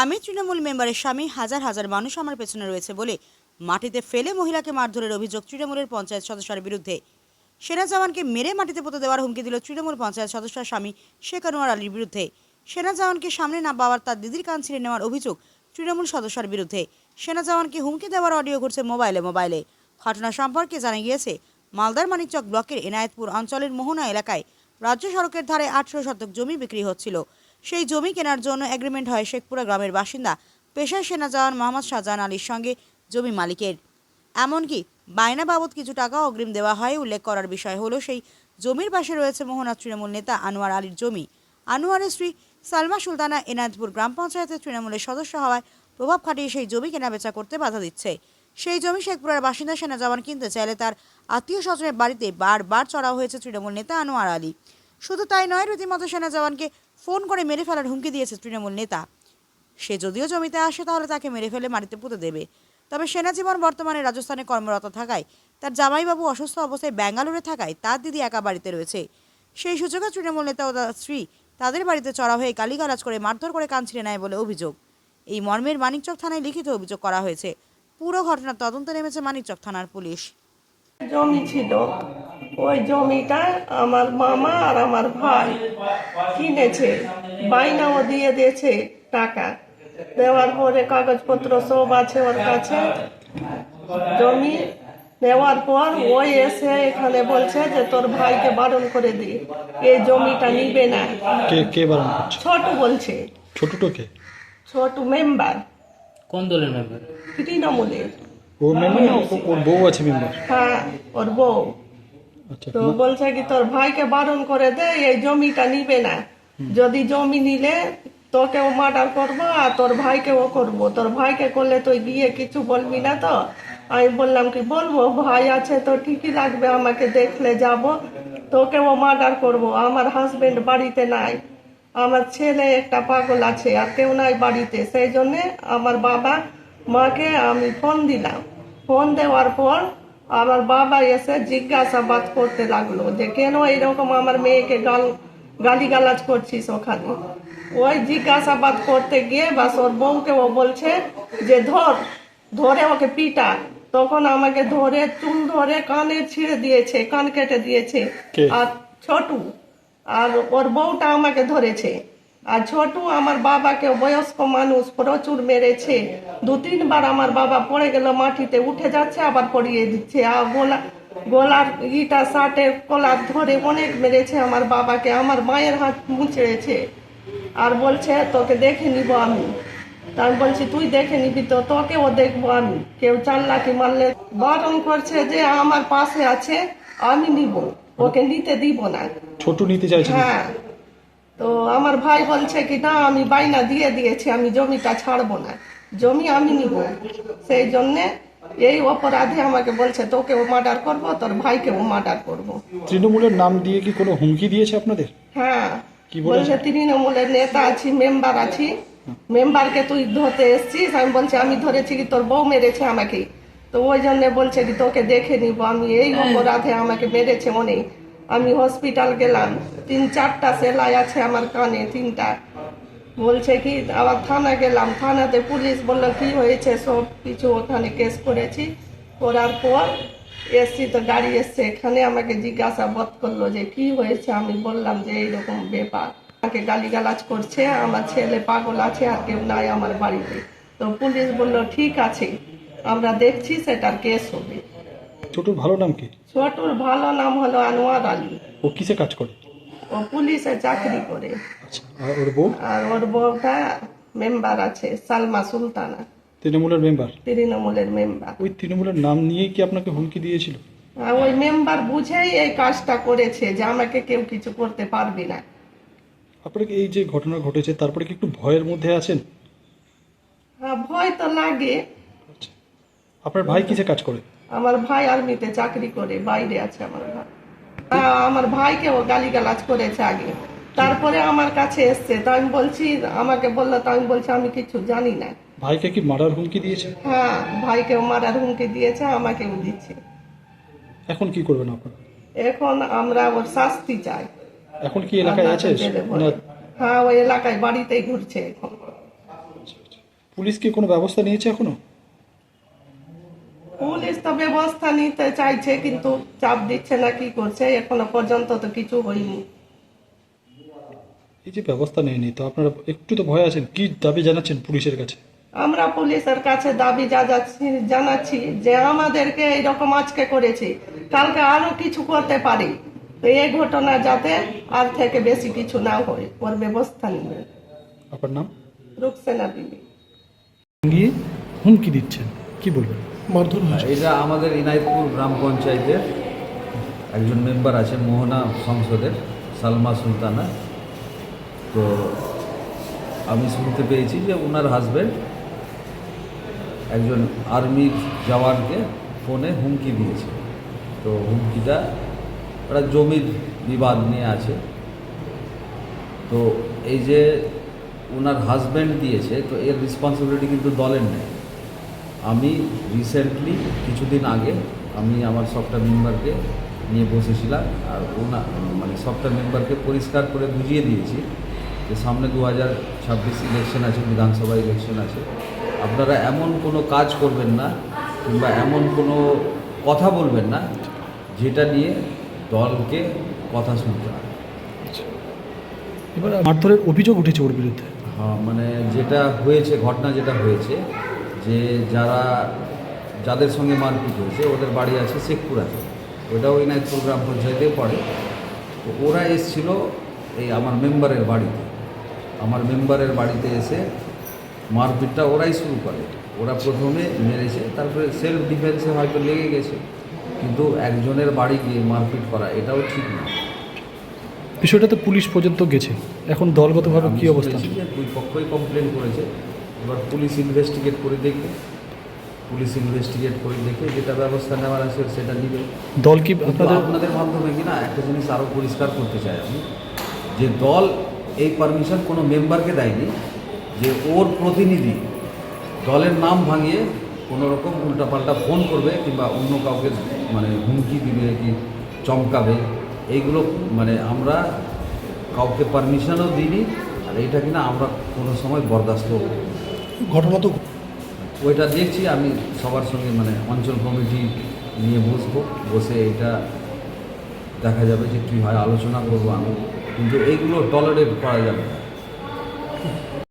আমি তৃণমূল মেম্বারের স্বামী, হাজার হাজার মানুষ আমার পেছনে রয়েছে বলে মাটিতে ফেলে মহিলাকে মারধরের অভিযোগ তৃণমূলের পঞ্চায়েত সদস্যের বিরুদ্ধে। সেনা জওয়ানকে মেরে মাটিতে পুঁতে দেওয়ার হুমকি দিল তৃণমূল পঞ্চায়েত সদস্যের স্বামী শেখ আনোয়ার আলীর বিরুদ্ধে। সেনা জওয়ানকে সামনে না পাওয়ার তার দিদির কান ছিঁড়ে নেওয়ার অভিযোগ তৃণমূল সদস্যের বিরুদ্ধে। সেনা জওয়ানকে হুমকি দেওয়ার অডিও ঘুরছে মোবাইলে মোবাইলে। ঘটনা সম্পর্কে জানা গিয়েছে, মালদার মানিকচক ব্লকের এনায়েতপুর অঞ্চলের মোহনা এলাকায় রাজ্য সড়কের ধারে আঠারো শতক জমি বিক্রি হচ্ছিল। সেই জমি কেনার জন্য এগ্রিমেন্ট হয় শেখপুরা গ্রামের বাসিন্দা। পেশায় সেনা জওয়ান মোহাম্মদ শাহজাহান আলীর সঙ্গে জমি মালিকের। এমনকি বায়না বাবদ কিছু টাকা অগ্রিম দেওয়া হয় উল্লেখ করার বিষয় হলো সেই জমির পাশে রয়েছে মোহনা তৃণমূল নেতা আনোয়ার আলীর জমি। আনোয়ারের স্ত্রী সালমা সুলতানা এনায়তপুর গ্রাম পঞ্চায়েতের তৃণমূলের সদস্য হওয়ায় প্রভাব খাটিয়ে সেই জমি কেনাবেচা করতে বাধা দিচ্ছে। সেই জমি শেখপুরার বাসিন্দা সেনা জওয়ান কিনতে চাইলে তার আত্মীয় স্বজনের বাড়িতে বারবার চড়াও হয়েছে তৃণমূল নেতা আনোয়ার আলী। শুধু তাই নয়, রীতিমতো সেনা জওয়ানকে ফোন করে মেরে ফেলার হুমকি দিয়েছে তৃণমূল নেতা। সে যদিও জমিতে আসে, তাহলে তাকে মেরে ফেলে মাটিতে পুঁতে দেবে। তবে সেনা জীবন বর্তমানে রাজস্থানে কর্মরত থাকায়, তার জামাইবাবু অসুস্থ অবস্থায় ব্যাঙ্গালোরে থাকায় তার দিদি একা বাড়িতে রয়েছে। সেই সুযোগে তৃণমূল নেতা ও তার স্ত্রী তাদের বাড়িতে চড়া হয়ে গালিগালাজ করে মারধর করে কান ছিঁড়ে নেয় বলে অভিযোগ। এই মর্মের মানিকচক থানায় লিখিত অভিযোগ করা হয়েছে। পুরো ঘটনার তদন্তে নেমেছে মানিকচক থানার পুলিশ। জমি ছিল ওই জমিটা আমার মামা আর আমার ভাই কিনেছে বাইনাও দিয়ে দিয়েছে টাকা। দেওয়ার পরে কাগজপত্র সব আছে ওর কাছে। জমি নেওয়ার পর ওই এসে এখানে বলছে যে তোর ভাইকে বারণ করে দি এই জমিটা নিবে না। কে কে বারণ করছে? ছোট বলছে। ছোটটোকে ছোট মেম্বার। কোন দলের মেম্বার? তৃণমূলের। ও মেম্বার ও- ওর বউ আছে মেম্বার? হ্যাঁ ওর বউ। তো বলছে কি তোর ভাইকে বারণ করে দে এই জমিটা নিবে না। যদি জমি নিলে তোকেও মার্ডার করব আর তোর ভাইকেও করব। তোর ভাইকে করলে তুই গিয়ে কিছু বলবি না তো? আমি বললাম কি বলব ভাই আছে তো ঠিকই লাগবে আমাকে দেখলে যাব। তোকেও মার্ডার করব আমার হাজবেন্ড বাড়িতে নাই। আমার ছেলে একটা পাগল আছে আর কেউ নাই বাড়িতে। সেই জন্যে আমার বাবা মাকে আমি ফোন দিলাম। ফোন দেওয়ার পর আমার বাবা এসে জিজ্ঞাসাবাদ করতে লাগল যে কেন এরকম আমার মেয়েকে গাল গালিগালাজ করছিস ওখানে? ওই জিজ্ঞাসাবাদ করতে গিয়ে বাস ওর বউকে ও বলছে যে ধর ধরে ওকে পিটা তখন আমাকে ধরে চুল ধরে কানে ছিঁড়ে দিয়েছে কান কেটে দিয়েছে। আর ছোটু আর ওর বউটা আমাকে ধরেছে। আর ছোটু আমার বাবাকে বয়স্ক মানুষ প্রচুর মেরেছে। দু তিনবার আমার বাবা পড়ে গেল মাটিতে উঠে যাচ্ছে আবার পড়িয়ে দিচ্ছে। আর গোলা গোলার ইটা শার্টের কলার ধরে অনেক মেরেছে আমার বাবাকে। আমার মায়ের হাত মুচড়েছে আর বলছে তোকে দেখে নিব আমি। তার বলছি তুই দেখে নিবি তো তোকেও দেখব আমি। কেউ চাল্লাকি মারলে বারণ করছে যে আমার পাশে আছে আমি নিব। ওকে নিতে দিব না। ছোট নিতে চাইছে হ্যাঁ। তো আমার ভাই বলছে কি না আমি বাইনা দিয়ে দিয়েছি আমি জমিটা ছাড়বো না। জমি আমি নিব। সেই জন্যে এই অপরাধে আমাকে বলছে তোকে ও মার্ডার করব তোর ভাইকে ও মার্ডার করব। তৃণমূলের নাম দিয়ে কি কোনো হুমকি দিয়েছে আপনাদের? হ্যাঁ কি বলছে? তৃণমূলের নেতা আছি মেম্বার আছি। মেম্বারকে তুই ধরতে এসছিস? আমি বলছি আমি ধরেছি কি তোর বউ মেরেছে আমাকে। তো ওই জন্য বলছে কি তোকে দেখে নিব। আমি এই অপরাধে আমাকে মেরেছে অনেক আমি হসপিটাল গেলাম। তিন, চারটা সেলাই আছে আমার কানে, তিনটা। বলছে কি, আবার থানা গেলাম। থানাতে পুলিশ বলল, কি হয়েছে? সব কিছু ওখানে কেস করেছি। করার পর এসছি তো গাড়ি এসছে। এখানে আমাকে জিজ্ঞাসাবাদ করল যে, কি হয়েছে? আমি বললাম যে, এইরকম ব্যাপার। আমাকে গালিগালাজ করছে, আমার ছেলে পাগল আছে আর কেউ নাই আমার বাড়িতে। তো পুলিশ বলল, ঠিক আছে, আমরা দেখছি, সেটার কেস হবে। ছোটর ভালো নাম কি? ছোটুর ভালো নাম হলো আনোয়ার আলী। ও কিসে কাজ করে? ও পুলিশে চাকরি করে। আচ্ছা আর ওর বউ? আর ওর বউটা মেম্বার আছে সালমা সুলতানা। তৃণমূলের মেম্বার? তৃণমূলের মেম্বার। ওই তৃণমূলের নাম নিয়েই কি আপনাকে হুমকি দিয়েছিল? ওই মেম্বার বুঝেই এই কাজটা করেছে যে আমাকে কেউ কিছু করতে পারবি না। আপনাকে এই যে ঘটনা ঘটেছে তারপরে কি একটু ভয়ের মধ্যে আছেন? হ্যাঁ ভয় তো লাগে। আচ্ছা। আপনার ভাই কিসে কাজ করে? আমার ভাই আর্মিতে চাকরি করে বাইরে আছে আমার ভাই। আমার ভাইকে ও গালিগালাজ করেছে আগে। তারপরে আমার কাছে এসছে তো আমি বলছি আমাকে বলল তো আমি বলছি আমি কিছু জানি না। ভাইকে কি মারার হুমকি দিয়েছে? হ্যাঁ ভাইকেও মারার হুমকি দিয়েছে আমাকেও দিচ্ছে। এখন কি করবেন আপনারা? এখন আমরা ওর শাস্তি চাই। এখন কি এলাকায় আছে হ্যাঁ ওই এলাকায় বাড়িতেই ঘুরছে এখন। পুলিশ কি কোনো ব্যবস্থা নিয়েছে এখনও? পুলিশ তো ব্যবস্থা নিতে চাইছে কিন্তু চাপ দিচ্ছে না কি করছে? এখনও পর্যন্ত তো কিছু হয়নি। এই যে ব্যবস্থা নেয়নি তো আপনারা একটু তো ভয় আছেন কি দাবি জানাচ্ছেন পুলিশের কাছে? আমরা পুলিশের কাছে দাবি জানাচ্ছি যে আমাদেরকে এইরকম আজকে করেছে কালকে আরও কিছু করতে পারি। তো এই ঘটনা যাতে আর থেকে বেশি কিছু না হয় ওর ব্যবস্থা নেবে। আপনার নাম? রুকসেনা বিবি। হুমকি দিচ্ছেন কি বলবেন? মারধর হয়েছে এটা আমাদের ইনায়তপুর গ্রাম পঞ্চায়েতের একজন মেম্বার আছে, মোহনা সংসদের, সালমা সুলতানা। তো আমি শুনতে পেয়েছি যে ওনার হাজব্যান্ড একজন আর্মির জওয়ানকে ফোনে হুমকি দিয়েছে। তো হুমকিটা ওরা জমির বিবাদ নিয়ে আছে। তো এই যে ওনার হাজব্যান্ড দিয়েছে, তো এর রেসপন্সিবিলিটি কিন্তু দলের নেই। আমি রিসেন্টলি কিছুদিন আগে আমি আমার সফটওয়্যার মেম্বারকে নিয়ে বসেছিলাম আর ওনা মানে সফটওয়্যার মেম্বারকে পরিষ্কার করে বুঝিয়ে দিয়েছি যে সামনে দু হাজার ছাব্বিশ ইলেকশন আছে বিধানসভা ইলেকশন আছে। আপনারা এমন কোনো কাজ করবেন না কিংবা এমন কোনো কথা বলবেন না যেটা নিয়ে দলকে কথা শুনতে হয় এবার মারধরের অভিযোগ উঠেছে ওর বিরুদ্ধে। হ্যাঁ মানে যেটা হয়েছে ঘটনা যেটা হয়েছে যে যারা যাদের সঙ্গে মারপিট হয়েছে ওদের বাড়ি আছে শেখপুরাতে। ওটাও ইনায়তপুর গ্রাম পঞ্চায়েতে পড়ে। তো ওরা এসছিল এই আমার মেম্বারের বাড়িতে। আমার মেম্বারের বাড়িতে এসে মারপিটটা ওরাই শুরু করে। ওরা প্রথমে মেরেছে তারপরে সেলফ ডিফেন্সে হয়তো লেগে গেছে। কিন্তু একজনের বাড়ি গিয়ে মারপিট করা এটাও ঠিক না। বিষয়টা তো পুলিশ পর্যন্ত গেছে। এখন দলগতভাবে কি অবস্থা? যে দুই পক্ষই কমপ্লেন করেছে। এবার পুলিশ ইনভেস্টিগেট করে দেখবে পুলিশ ইনভেস্টিগেট করে দেখে যেটা ব্যবস্থা নেওয়ার আছে সেটা নিবে। দল কি আপনাদের আপনাদের মাধ্যমে কি না একটা জিনিস আরও পরিষ্কার করতে চাই আমি যে দল এই পারমিশন কোনো মেম্বারকে দেয়নি যে ওর প্রতিনিধি দলের নাম ভাঙিয়ে কোনো রকম উল্টাপাল্টা ফোন করবে কিংবা অন্য কাউকে মানে হুমকি দিবে কি চমকাবে এইগুলো মানে আমরা কাউকে পারমিশনও দিইনি আর এইটা কিনা আমরা কোনো সময় বরদাস্ত ঘটনা তো ওইটা দেখছি, আমি সবার সঙ্গে মানে অঞ্চল কমিটি নিয়ে বসবো, বসে এটা দেখা যাবে যে কী হয়, আলোচনা করব আমি। কিন্তু এইগুলো টলারেট করা যাবে না।